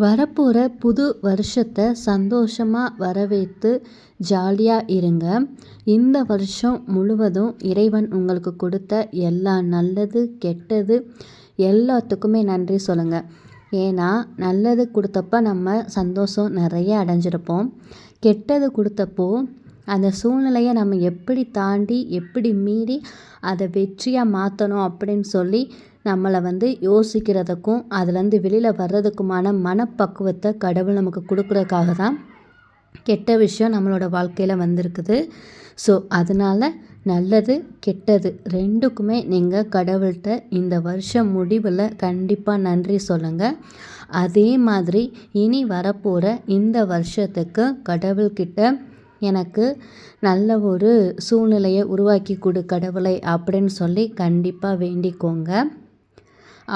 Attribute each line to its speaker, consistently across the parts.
Speaker 1: வரப்போகிற புது வருஷத்தை சந்தோஷமாக வரவேற்று ஜாலியாக இருங்க. இந்த வருஷம் முழுவதும் இறைவன் உங்களுக்கு கொடுத்த எல்லா நல்லது கெட்டது எல்லாத்துக்குமே நன்றி சொல்லுங்கள் ஏன்னா நல்லது கொடுத்தப்ப நம்ம சந்தோஷம் நிறைய அடைஞ்சிருப்போம். கெட்டது கொடுத்தப்போ அந்த சூழ்நிலையை நம்ம எப்படி தாண்டி எப்படி மீறி அதை வெற்றியாக மாற்றணும் அப்படின்னு சொல்லி நம்மளை வந்து யோசிக்கிறதுக்கும் அதுலேருந்து வெளியில் வர்றதுக்குமான மனப்பக்குவத்தை கடவுள் நமக்கு கொடுக்குறதுக்காக தான் கெட்ட விஷயம் நம்மளோட வாழ்க்கையில் வந்திருக்குது. ஸோ அதனால் நல்லது கெட்டது ரெண்டுக்குமே நீங்கள் கடவுள்கிட்ட இந்த வருஷம் முடிவில் கண்டிப்பாக நன்றி சொல்லுங்கள் அதே மாதிரி இனி வரப்போகிற இந்த வருஷத்துக்கு கடவுள்கிட்ட எனக்கு நல்ல ஒரு சூழ்நிலையை உருவாக்கி கொடு கடவுளை அப்படின்னு சொல்லி கண்டிப்பாக வேண்டிக்கோங்க.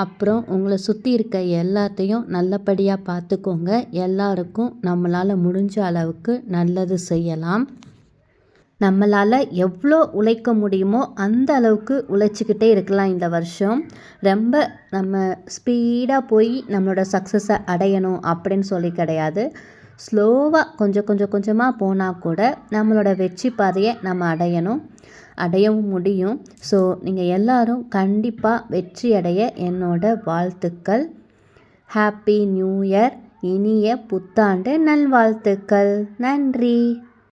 Speaker 1: அப்புறம் உங்களை சுற்றி இருக்க எல்லாத்தையும் நல்லபடியாக பார்த்துக்கோங்க. எல்லாருக்கும் நம்மளால் முடிஞ்ச அளவுக்கு நல்லது செய்யலாம். நம்மளால் எவ்வளோ உழைக்க முடியுமோ அந்த அளவுக்கு உழைச்சிக்கிட்டே இருக்கலாம் இந்த வருஷம். ரொம்ப நம்ம ஸ்பீடாக போய் நம்மளோட சக்ஸஸை அடையணும் அப்படின்னு சொல்லி கிடையாது. ஸ்லோவாக கொஞ்சம் கொஞ்சம் கொஞ்சமாக போனால் கூட நம்மளோட வெற்றி பாதையை நம்ம அடையணும். அடையவும் முடியும். ஸோ நீங்கள் எல்லோரும் கண்டிப்பாக வெற்றி அடைய என்னோட வாழ்த்துக்கள். ஹாப்பி நியூ இயர் இனிய புத்தாண்டு நல்வாழ்த்துக்கள். நன்றி.